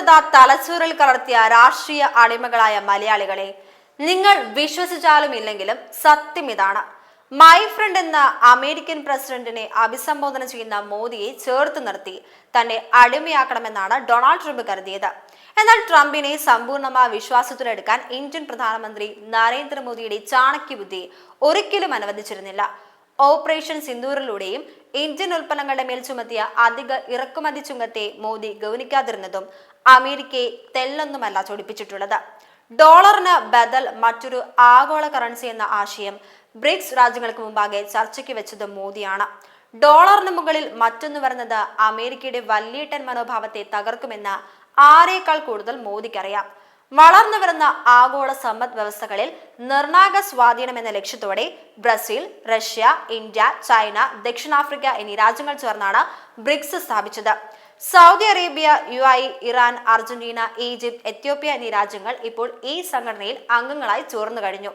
വസ്തുത തലച്ചോറിൽ കലർത്തിയ രാഷ്ട്രീയ അടിമകളായ മലയാളികളെ നിങ്ങൾ വിശ്വസിച്ചാലും ഇല്ലെങ്കിലും സത്യം ഇതാണ്. മൈ ഫ്രണ്ട് എന്ന അമേരിക്കൻ പ്രസിഡന്റിനെ അഭിസംബോധന ചെയ്യുന്ന മോദിയെ ചേർത്ത് നിർത്തി തന്നെ അടിമയാക്കണമെന്നാണ് ഡൊണാൾഡ് ട്രംപ് കരുതിയത്. എന്നാൽ ട്രംപിനെ സമ്പൂർണമായി വിശ്വാസത്തിലെടുക്കാൻ ഇന്ത്യൻ പ്രധാനമന്ത്രി നരേന്ദ്രമോദിയുടെ ചാണക്യബുദ്ധി ഒരിക്കലും അനുവദിച്ചിരുന്നില്ല. ഓപ്പറേഷൻ സിന്ദൂറിലൂടെയും ഇന്ത്യൻ ഉൽപ്പന്നങ്ങളുടെ മേൽ ചുമത്തിയ അധിക ഇറക്കുമതി ചുങ്കത്തെ മോദി ഗൗനിക്കാതിരുന്നതും അമേരിക്കയെ തെല്ലൊന്നുമല്ല ചൊടിപ്പിച്ചിട്ടുള്ളത്. ഡോളറിന് ബദൽ മറ്റൊരു ആഗോള കറൻസി എന്ന ആശയം ബ്രിക്സ് രാജ്യങ്ങൾക്ക് മുമ്പാകെ ചർച്ചയ്ക്ക് വെച്ചത് മോദിയാണ്. ഡോളറിന് മുകളിൽ മറ്റൊന്ന് വരുന്നത് അമേരിക്കയുടെ വല്യേട്ടൻ മനോഭാവത്തെ തകർക്കുമെന്ന് ആരേക്കാൾ കൂടുതൽ മോദിക്കറിയാം. വളർന്നു വരുന്ന ആഗോള സമ്പദ് വ്യവസ്ഥകളിൽ നിർണായക സ്വാധീനം എന്ന ലക്ഷ്യത്തോടെ ബ്രസീൽ റഷ്യ ഇന്ത്യ ചൈന ദക്ഷിണാഫ്രിക്ക എന്നീ രാജ്യങ്ങൾ ചേർന്നാണ് ബ്രിക്സ് സ്ഥാപിച്ചത്. Saudi Arabia U I Iran Argentina Egypt Ethiopia എന്നീ രാജ്യങ്ങൾ ഇപ്പോൾ ഈ സംഘടനയിൽ അംഗങ്ങളായി ചേർന്നു കഴിഞ്ഞു.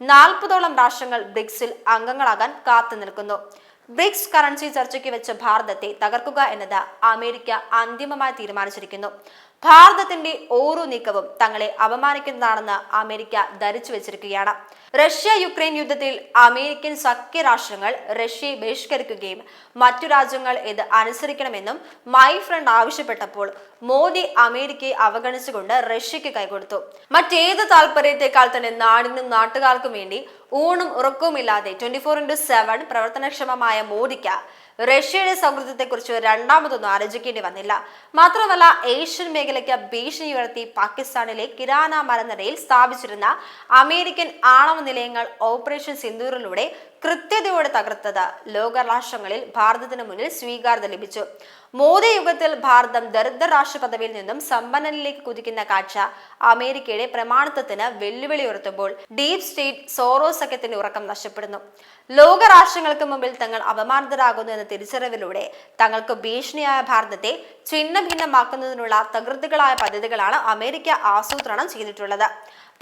നാൽപ്പതോളം രാഷ്ട്രങ്ങൾ ബ്രിക്സിൽ അംഗങ്ങളാകാൻ കാത്തു നിൽക്കുന്നു. ബ്രിക്സ് കറൻസി ചർച്ചയ്ക്ക് വെച്ച ഭാരതത്തെ തകർക്കുക എന്നത് അമേരിക്ക അന്തിമമായി തീരുമാനിച്ചിരിക്കുന്നു. ഭാരതത്തിന്റെ ഓരോ നീക്കവും തങ്ങളെ അപമാനിക്കുന്നതാണെന്ന് അമേരിക്ക ധരിച്ചു വെച്ചിരിക്കുകയാണ്. റഷ്യ യുക്രൈൻ യുദ്ധത്തിൽ അമേരിക്കൻ സഖ്യരാഷ്ട്രങ്ങൾ റഷ്യയെ ബഹിഷ്കരിക്കുകയും മറ്റു രാജ്യങ്ങൾ ഇത് അനുസരിക്കണമെന്നും മൈ ഫ്രണ്ട് ആവശ്യപ്പെട്ടപ്പോൾ മോദി അമേരിക്കയെ അവഗണിച്ചുകൊണ്ട് റഷ്യക്ക് കൈകൊടുത്തു. മറ്റേത് താല്പര്യത്തെക്കാൾ തന്നെ നാടിനും നാട്ടുകാർക്കും വേണ്ടി ഊണും ഉറക്കവുമില്ലാതെ ട്വന്റി ഫോർ ഇന്റു സെവൻ പ്രവർത്തനക്ഷമമായ മോദിക്ക് റഷ്യയുടെ സൗഹൃദത്തെക്കുറിച്ച് രണ്ടാമതൊന്നും ആലോചിക്കേണ്ടി വന്നില്ല. മാത്രമല്ല ഏഷ്യൻ മേഖലയ്ക്ക് ഭീഷണി ഉയർത്തി പാകിസ്ഥാനിലെ കിരാന മലനിരയിൽ സ്ഥാപിച്ചിരുന്ന അമേരിക്കൻ ആണവ നിലയങ്ങൾ ഓപ്പറേഷൻ സിന്ദൂറിലൂടെ കൃത്യതയോടെ തകർത്തത് ലോകരാഷ്ട്രങ്ങളിൽ ഭാരതത്തിന് മുന്നിൽ സ്വീകാര്യത ലഭിച്ചു. മോദി യുഗത്തിൽ ഭാരതം ദരിദ്ര രാഷ്ട്ര പദവിയിൽ നിന്നും സമ്പന്നനിലേക്ക് കുതിക്കുന്ന കാഴ്ച അമേരിക്കയുടെ പ്രമാണിത്വത്തിന് വെല്ലുവിളി ഉയർത്തുമ്പോൾ ഡീപ് സ്റ്റേറ്റ് സോറോ സഖ്യത്തിന്റെ ഉറക്കം നഷ്ടപ്പെടുന്നു. ലോകരാഷ്ട്രങ്ങൾക്ക് മുമ്പിൽ തങ്ങൾ അപമാനിതരാകുന്നു എന്ന തിരിച്ചറിവിലൂടെ തങ്ങൾക്ക് ഭീഷണിയായ ഭാരതത്തെ ഛിന്ന ഭിന്നമാക്കുന്നതിനുള്ള തകൃതികളായ പദ്ധതികളാണ് അമേരിക്ക ആസൂത്രണം ചെയ്തിട്ടുള്ളത്.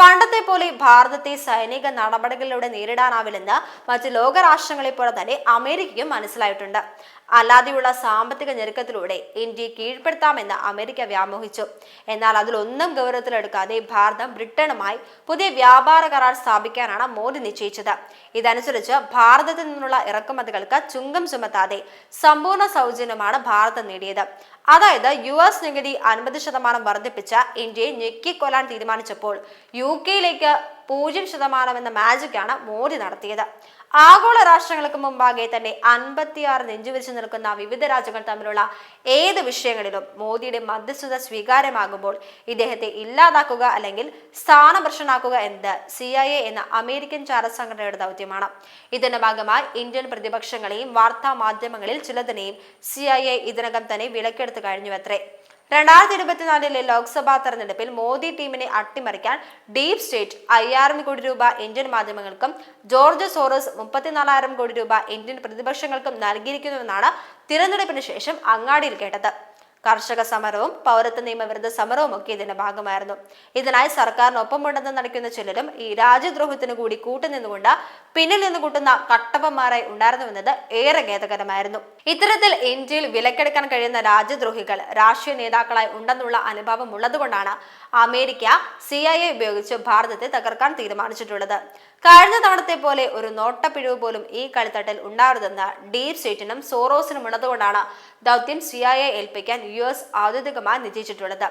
പണ്ടത്തെ പോലെ ഭാരതത്തെ സൈനിക നടപടികളിലൂടെ നേരിടാനാവില്ലെന്ന് മറ്റ് ലോകരാഷ്ട്രങ്ങളെ പോലെ തന്നെ അമേരിക്കയും മനസ്സിലായിട്ടുണ്ട്. അല്ലാതെയുള്ള സാമ്പത്തിക ഞെരുക്കത്തിലൂടെ ഇന്ത്യയെ കീഴ്പ്പെടുത്താമെന്ന് അമേരിക്ക വ്യാമോഹിച്ചു. എന്നാൽ അതിലൊന്നും ഗൗരവത്തിലെടുക്കാതെ ഭാരതം ബ്രിട്ടനുമായി പുതിയ വ്യാപാര കരാർ സ്ഥാപിക്കാനാണ് മോദി നിശ്ചയിച്ചത്. ഇതനുസരിച്ച് ഭാരതത്തിൽ നിന്നുള്ള ഇറക്കുമതികൾക്ക് ചുങ്കം ചുമത്താതെ സമ്പൂർണ സൗജന്യമാണ് ഭാരതം നേടിയത്. അതായത് യു എസ് നികുതി അൻപത് ശതമാനം വർദ്ധിപ്പിച്ച ഇന്ത്യയെ ഞെക്കിക്കൊല്ലാൻ തീരുമാനിച്ചപ്പോൾ യു കെയിലേക്ക് പൂജ്യം ശതമാനം എന്ന മാജിക്കാണ് മോദി നടത്തിയത്. ആഗോള രാഷ്ട്രങ്ങൾക്ക് മുമ്പാകെ തന്നെ അൻപത്തിയാറ് നെഞ്ചുവിരിച്ചു നിൽക്കുന്ന വിവിധ രാജ്യങ്ങൾ തമ്മിലുള്ള ഏത് വിഷയങ്ങളിലും മോദിയുടെ മധ്യസ്ഥത സ്വീകാര്യമാകുമ്പോൾ ഇദ്ദേഹത്തെ ഇല്ലാതാക്കുക അല്ലെങ്കിൽ സ്ഥാനഭ്രഷ്ടനാക്കുക എന്നത് സി ഐ എ എന്ന അമേരിക്കൻ ചാര സംഘടനയുടെ ദൗത്യമാണ്. ഇതിന്റെ ഭാഗമായി ഇന്ത്യൻ പ്രതിപക്ഷങ്ങളെയും വാർത്താ മാധ്യമങ്ങളിൽ ചിലതിനെയും സി ഐ എ ഇതിനകം തന്നെ വിലക്കെടുത്തു കഴിഞ്ഞുവത്രേ. രണ്ടായിരത്തി ഇരുപത്തിനാലിലെ ലോക്സഭാ തെരഞ്ഞെടുപ്പിൽ മോദി ടീമിനെ അട്ടിമറിക്കാൻ ഡീപ് സ്റ്റേറ്റ് അയ്യായിരം കോടി രൂപ ഇന്ത്യൻ മാധ്യമങ്ങൾക്കും ജോർജ് സോറസ് മുപ്പത്തിനാലായിരം കോടി രൂപ ഇന്ത്യൻ പ്രതിപക്ഷങ്ങൾക്കും നൽകിയിരിക്കുന്നുവെന്നാണ് തിരഞ്ഞെടുപ്പിന് ശേഷം അങ്ങാടിയിൽ കേട്ടത്. കർഷക സമരവും പൗരത്വ നിയമവിരുദ്ധ സമരവും ഒക്കെ ഇതിന്റെ ഭാഗമായിരുന്നു. ഇതിനായി സർക്കാരിനൊപ്പമുണ്ടെന്ന് നടിക്കുന്ന ചിലരും ഈ രാജ്യദ്രോഹത്തിന് കൂടി കൂട്ടുനിന്നുകൊണ്ട് പിന്നിൽ നിന്ന് കൂട്ടുന്ന കട്ടപ്പന്മാരായി ഉണ്ടായിരുന്നുവെന്നത് ഏറെ ഖേദകരമായിരുന്നു. ഇത്തരത്തിൽ ഇന്ത്യയിൽ വിലക്കെടുക്കാൻ കഴിയുന്ന രാജ്യദ്രോഹികൾ രാഷ്ട്രീയ നേതാക്കളായി ഉണ്ടെന്നുള്ള അനുഭവം ഉള്ളതുകൊണ്ടാണ് അമേരിക്ക സി ഐ എ ഉപയോഗിച്ച് ഭാരതത്തെ തകർക്കാൻ തീരുമാനിച്ചിട്ടുള്ളത്. കഴിഞ്ഞ തവണത്തെ പോലെ ഒരു നോട്ടപ്പിഴിവ് പോലും ഈ കളിത്തട്ടിൽ ഉണ്ടാവരുതെന്ന് ഡീപ് സ്റ്റേറ്റിനും സോറോസിനും ഉള്ളതുകൊണ്ടാണ് ദൗത്യം സിയായെ ഏൽപ്പിക്കാൻ യു എസ് ഔദ്യോഗികമായി നിശ്ചയിച്ചിട്ടുള്ളത്.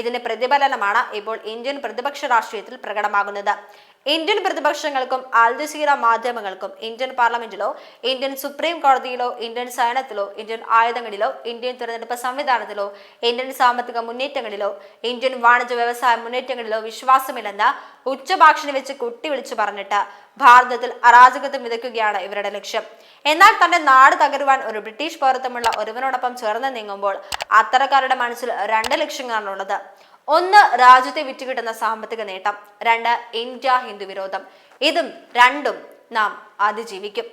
ഇതിന്റെ പ്രതിഫലനമാണ് ഇപ്പോൾ ഇന്ത്യൻ പ്രതിപക്ഷ രാഷ്ട്രീയത്തിൽ പ്രകടമാകുന്നത്. ഇന്ത്യൻ പ്രതിപക്ഷങ്ങൾക്കും അൽജസീറ മാധ്യമങ്ങൾക്കും ഇന്ത്യൻ പാർലമെന്റിലോ ഇന്ത്യൻ സുപ്രീം കോടതിയിലോ ഇന്ത്യൻ സൈന്യത്തിലോ ഇന്ത്യൻ ആയുധങ്ങളിലോ ഇന്ത്യൻ തിരഞ്ഞെടുപ്പ് സംവിധാനത്തിലോ ഇന്ത്യൻ സാമ്പത്തിക മുന്നേറ്റങ്ങളിലോ ഇന്ത്യൻ വാണിജ്യ വ്യവസായ മുന്നേറ്റങ്ങളിലോ വിശ്വാസമില്ലെന്ന് ഉച്ചഭാഷണി വെച്ച് കുട്ടി വിളിച്ചു പറഞ്ഞിട്ട് ഭാരതത്തിൽ അരാജകത്വം വിതയ്ക്കുകയാണ് ഇവരുടെ ലക്ഷ്യം. എന്നാൽ തന്റെ നാട് തകരുവാൻ ഒരു ബ്രിട്ടീഷ് പൗരത്വമുള്ള ഒരുവനോടൊപ്പം ചേർന്ന് നീങ്ങുമ്പോൾ അത്തരക്കാരുടെ മനസ്സിൽ രണ്ട് ലക്ഷ്യങ്ങളാണുള്ളത്. ഒന്ന് രാജ്യത്തെ വിറ്റുകിട്ടുന്ന സാമ്പത്തിക നേട്ടം രണ്ട് ഇന്ത്യ ഹിന്ദു വിരോധം. ഇതും രണ്ടും നാം അതിജീവിക്കും.